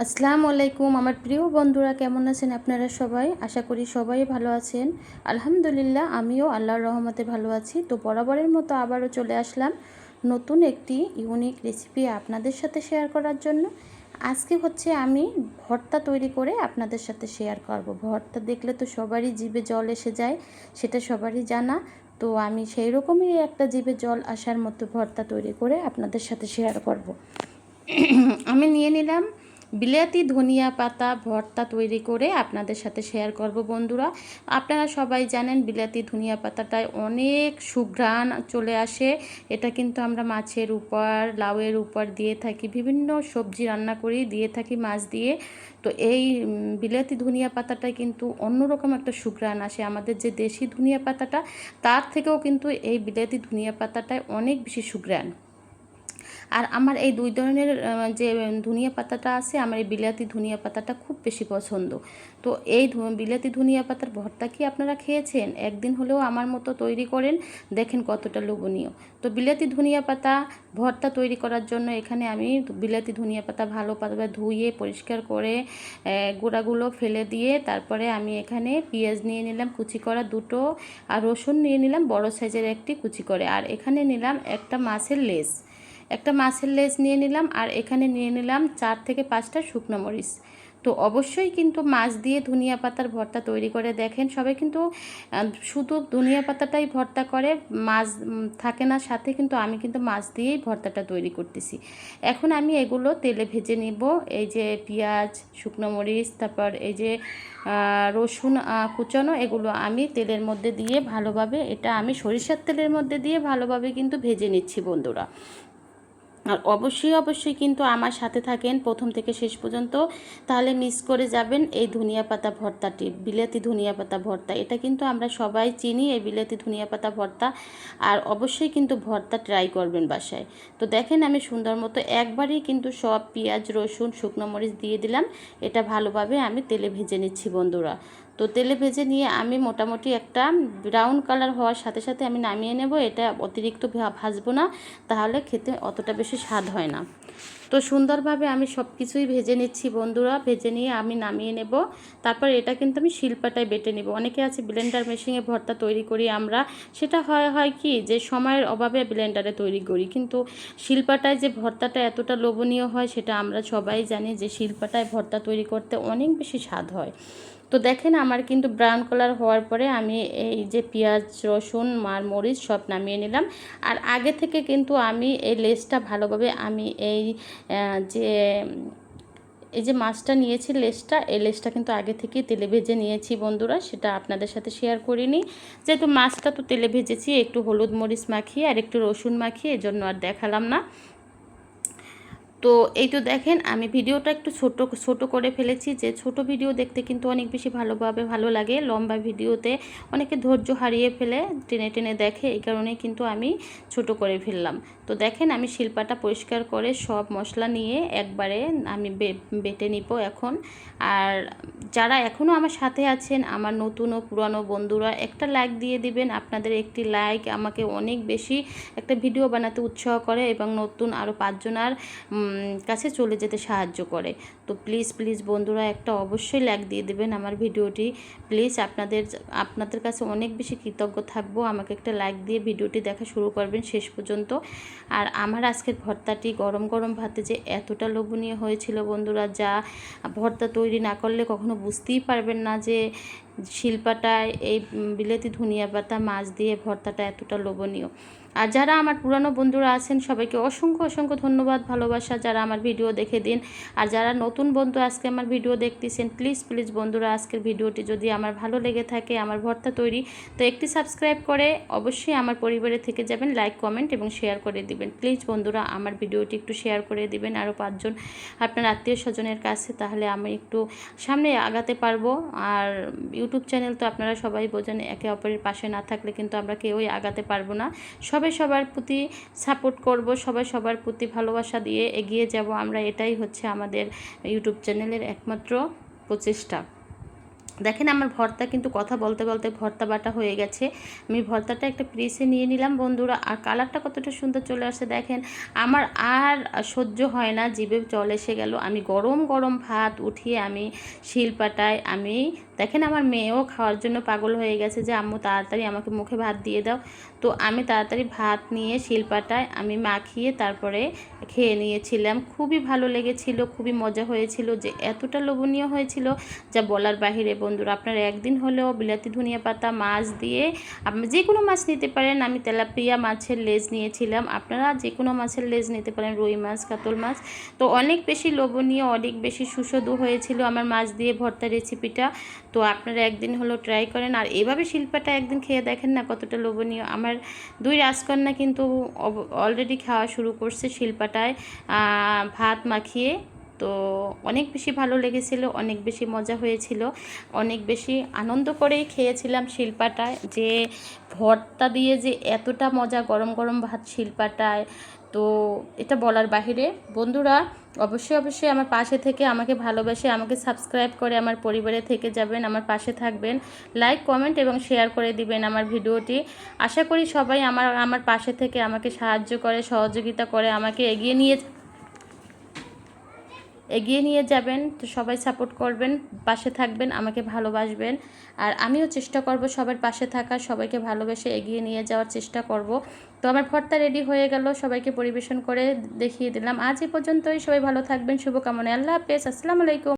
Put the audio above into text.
আসসালামু আলাইকুম আমার প্রিয় বন্ধুরা, কেমন আছেন আপনারা সবাই? আশা করি সবাই ভালো আছেন। আলহামদুলিল্লাহ, আমিও আল্লাহর রহমতে ভালো আছি। তো বরাবরের মতো আবারও চলে আসলাম নতুন একটি ইউনিক রেসিপি আপনাদের সাথে শেয়ার করার জন্য। আজকে হচ্ছে আমি ভর্তা তৈরি করে আপনাদের সাথে শেয়ার করব। ভর্তা দেখলে তো সবারই জিভে জল এসে যায়, সেটা সবারই জানা। তো আমি সেই রকমই একটা জিভে জল আসার মতো ভর্তা তৈরি করে আপনাদের সাথে শেয়ার করব। আমি নিয়ে নিলাম বিলাতি ধনিয়া পাতা, ভর্তা তৈরি করে আপনাদের সাথে শেয়ার করব বন্ধুরা। আপনারা সবাই জানেন বিলাতি ধনিয়া পাতাটায় অনেক সুঘ্রাণ চলে আসে। এটা কিন্তু আমরা মাছের উপর, লাউয়ের উপর দিয়ে থাকি, বিভিন্ন সবজি রান্না করি, দিয়ে থাকি মাছ দিয়ে। তো এই বিলাতি ধনিয়া পাতাটায় কিন্তু অন্যরকম একটা সুঘ্রাণ আসে। আমাদের যে দেশি ধনিয়া পাতাটা, তার থেকেও কিন্তু এই বিলাতি ধনিয়া পাতাটায় অনেক বেশি সুঘ্রাণ। আর আমার এই দুই ধরনের যে ধনিয়া পাতাটা আছে, আমার এই বিলাতি ধনিয়া পাতাটা খুব বেশি পছন্দ। তো এই বিলাতি ধনিয়া পাতার ভর্তা কি আপনারা খেয়েছেন? একদিন হলেও আমার মতো তৈরি করেন, দেখেন কতটা লোভনীয়। তো বিলাতি ধনিয়া পাতা ভর্তা তৈরি করার জন্য এখানে আমি বিলাতি ধনিয়া পাতা ভালো পাতা ধুয়ে পরিষ্কার করে গোড়াগুলো ফেলে দিয়ে তারপরে আমি এখানে পেঁয়াজ নিয়ে নিলাম, কুচি করা দুটো, আর রসুন নিয়ে নিলাম, বড় সাইজের একটি কুচি করে। আর এখানে নিলাম একটা মাছের লেস। একটা মাছের লেজ নিয়ে নিলাম আর এখানে নিয়ে নিলাম চার থেকে পাঁচটা শুকনো মরিচ। তো অবশ্যই কিন্তু মাছ দিয়ে ধনিয়া পাতার ভর্তা তৈরি করে দেখেন। সবাই কিন্তু শুধু ধনিয়া পাতাটাই ভর্তা করে, মাছ থাকে না। সাথে কিন্তু আমি কিন্তু মাছ দিয়েই ভর্তাটা তৈরি করতেছি। এখন আমি এগুলো তেলে ভেজে নিব। এই যে পেঁয়াজ, শুকনো মরিচ, তারপর এই যে রসুন কুচানো, এগুলো আমি তেলের মধ্যে দিয়ে ভালোভাবে, এটা আমি সরিষার তেলের মধ্যে দিয়ে ভালোভাবে কিন্তু ভেজে নিচ্ছি বন্ধুরা। আর অবশ্যই অবশ্যই কিন্তু আমার সাথে থাকেন প্রথম থেকে শেষ পর্যন্ত। তাহলে মিস করে যাবেন এই ধনিয়া পাতা ভর্তাটি, বিলাতি ধনিয়া পাতা ভর্তা। এটা কিন্তু আমরা সবাই চিনি, এই বিলাতি ধনিয়া পাতা ভর্তা। আর অবশ্যই কিন্তু ভর্তা ট্রাই করবেন বাসায়। তো দেখেন আমি সুন্দর মতো একবারই কিন্তু সব পেঁয়াজ, রসুন, শুকনো মরিচ দিয়ে দিলাম। এটা ভালোভাবে আমি তেলে ভেজে নিচ্ছি বন্ধুরা। তো তেলে ভেজে নিয়ে আমি মোটামুটি একটা ব্রাউন কালার হওয়ার সাথে সাথে আমি নামিয়ে নেব, এটা অতিরিক্ত ভাজবো না, তাহলে খেতে অতটা বেশি স্বাদ হয় না। তো সুন্দরভাবে আমি সব কিছুই ভেজে নিচ্ছি বন্ধুরা, ভেজে নিয়ে আমি নামিয়ে নেব, তারপর এটা কিন্তু আমি শিল্পাটায় বেটে নেব। অনেকে আছে ব্লেন্ডার মেশিনে ভর্তা তৈরি করি আমরা, সেটা হয় হয় কি যে সময়ের অভাবে ব্লেন্ডারে তৈরি করি, কিন্তু শিল্পাটায় যে ভর্তাটা এতটা লোভনীয় হয় সেটা আমরা সবাই জানি যে শিল্পাটায় ভর্তা তৈরি করতে অনেক বেশি স্বাদ হয়। তো দেখেন আমার কিন্তু ব্রাউন কালার হওয়ার পরে আমি এই যে পেঁয়াজ, রসুন মার মরিচ সব নামিয়ে নিলাম। আর আগে থেকে কিন্তু আমি এই লেসটা ভালোভাবে আমি এই যে এই যে মাছটা নিয়েছি লেসটা, এই লেসটা কিন্তু আগে থেকে তেলে ভেজে নিয়েছি বন্ধুরা, সেটা আপনাদের সাথে শেয়ার করিনি। যেহেতু মাছটা তো তেলে ভেজেছি, একটু হলুদ মরিচ মাখিয়ে আর একটু রসুন মাখিয়ে, এজন্য আর দেখালাম না। তো এই তো দেখেন, আমি ভিডিওটা একটু ছোট ছোট করে ফেলেছি যে ছোট ভিডিও দেখতে কিন্তু অনেক বেশি ভালোভাবে ভালো লাগে। লম্বা ভিডিওতে অনেকে ধৈর্য হারিয়ে ফেলে, টেনে টেনে দেখে, এই কারণে কিন্তু আমি ছোট করে ফেললাম। তো দেখেন, আমি শিল্পাটা পরিষ্কার করে সব মশলা নিয়ে একবারে আমি বেটে নিব এখন। আর যারা এখনও আমার সাথে আছেন, আমার নতুন ও পুরানো বন্ধুরা, একটা লাইক দিয়ে দিবেন। আপনাদের একটি লাইক আমাকে অনেক বেশি একটা ভিডিও বানাতে উৎসাহ করে এবং নতুন আরও পাঁচজনার কাছে চলে যেতে সাহায্য করে। তো প্লিজ প্লিজ বন্ধুরা একটা অবশ্যই লাইক দিয়ে দেবেন আমার ভিডিওটি। প্লিজ আপনাদের আপনাদের কাছে অনেক বেশি কৃতজ্ঞ থাকব। আমাকে একটা লাইক দিয়ে ভিডিওটি দেখা শুরু করবেন শেষ পর্যন্ত। আর আমার আজকের ভর্তাটি গরম গরম ভাতে যে এতটা লোভনীয় হয়েছিল বন্ধুরা, যা ভর্তা তৈরি না করলে কখনো বুঝতেই পারবেন না যে শিল্পাটায় এই বিলেতি ধনিয়া পাতা মাছ দিয়ে ভর্তাটা এতটা লোভনীয়। আর যারা আমার পুরানো বন্ধুরা আছেন, সবাইকে অসংখ্য অসংখ্য ধন্যবাদ, ভালোবাসা, যারা আমার ভিডিও দেখে দিন। আর যারা নতুন বন্ধু আজকে আমার ভিডিও দেখতেছেন প্লিজ প্লিজ বন্ধুরা, আজকের ভিডিওটি যদি আমার ভালো লেগে থাকে, আমার ভর্তা তৈরি, তো একটি সাবস্ক্রাইব করে অবশ্যই আমার পরিবারে থেকে যাবেন লাইক কমেন্ট এবং শেয়ার করে দিবেন। প্লিজ বন্ধুরা, আমার ভিডিওটি একটু শেয়ার করে দিবেন আরও পাঁচজন আপনার আত্মীয় স্বজনের কাছে, তাহলে আমি একটু সামনে আগাতে পারব। আর ইউটিউব চ্যানেল তো আপনারা সবাই বোঝেন, একে অপরের পাশে না থাকলে কিন্তু আমরা কেউই আগাতে পারব না। সবাই সবার প্রতি সাপোর্ট করব, সবাই সবার প্রতি ভালোবাসা দিয়ে এগিয়ে যাব। আমরা এটাই হচ্ছে আমাদের ইউটিউব চ্যানেলের একমাত্র প্রচেষ্টা। দেখেন আমার ভর্তা কিন্তু কথা বলতে বলতে ভর্তা বাটা হয়ে গেছে। আমি ভর্তাটা একটা প্রেসে নিয়ে নিলাম বন্ধুরা। আর কালারটা কতটা সুন্দর চলে আসছে দেখেন। আমার আর সহ্য হয় না, জিভে জল এসে গেল। আমি গরম গরম ভাত উঠিয়ে আমি শিলপাটায় আমি, দেখেন আমার মেয়েও খাওয়ার জন্য পাগল হয়ে গেছে যে, আম্মু, তাড়াতাড়ি আমাকে মুখে ভাত দিয়ে দাও। তো আমি তাড়াতাড়ি ভাত নিয়ে শিলপাটায় আমি মাখিয়ে তারপরে খেয়ে নিয়েছিলাম। খুবই ভালো লেগেছিল, খুবই মজা হয়েছিল যে, এতটা লোভনীয় হয়েছিল যা বলার বাহিরে বন্ধুরা, আপনারা একদিন হলেও বিলাতি ধনিয়া পাতা, মাছ দিয়ে আপনি যে কোনো মাছ নিতে পারেন। আমি তেলাপিয়া মাছের লেজ নিয়েছিলাম। আপনারা যে কোনো মাছের লেজ নিতে পারেন, রুই মাছ, কাতল মাছ। তো অনেক বেশি লোভনীয়, অনেক বেশি সুস্বাদু হয়েছিল আমার মাছ দিয়ে ভর্তা রেসিপিটা। তো আপনারা একদিন হলো ট্রাই করেন। আর এভাবে শিল্পাটা একদিন খেয়ে দেখেন না কতটা লোভনীয়। আমার দুই রাজকন্যা কিন্তু অলরেডি খাওয়া শুরু করছে শিল্পাটায়। ভাত মাখিয়ে তো অনেক বেশি ভালো লেগেছিল, অনেক বেশি মজা হয়েছিল, অনেক বেশি আনন্দ করেই খেয়েছিলাম শিল্পাটায় যে ভর্তা দিয়ে যে এতটা মজা গরম গরম ভাত শিল্পাটায়, তো এটা বলার বাহিরে। বন্ধুরা, অবশ্যই অবশ্যই আমার পাশে থেকে আমাকে ভালোবেসে আমাকে সাবস্ক্রাইব করে আমার পরিবারে থেকে যাবেন, আমার পাশে থাকবেন। লাইক, কমেন্ট এবং শেয়ার করে দিবেন আমার ভিডিওটি। আশা করি সবাই আমার আমার পাশে থেকে আমাকে সাহায্য করে, সহযোগিতা করে, আমাকে এগিয়ে নিয়ে এগিয়ে নিয়ে যাবেন, তো সবাই সাপোর্ট করবেন, পাশে থাকবেন, আমাকে ভালোবাসবেন। আর আমিও চেষ্টা করব সবার পাশে থাকার, সবাইকে ভালোবেসে এগিয়ে নিয়ে যাওয়ার চেষ্টা করব। তো আমার ভর্তা রেডি হয়ে গেল, সবাইকে পরিবেশন করে দেখিয়ে দিলাম। আজ এই পর্যন্তই, সবাই ভালো থাকবেন, শুভকামনা, আল্লাহ হাফেজ, আসসালামু আলাইকুম।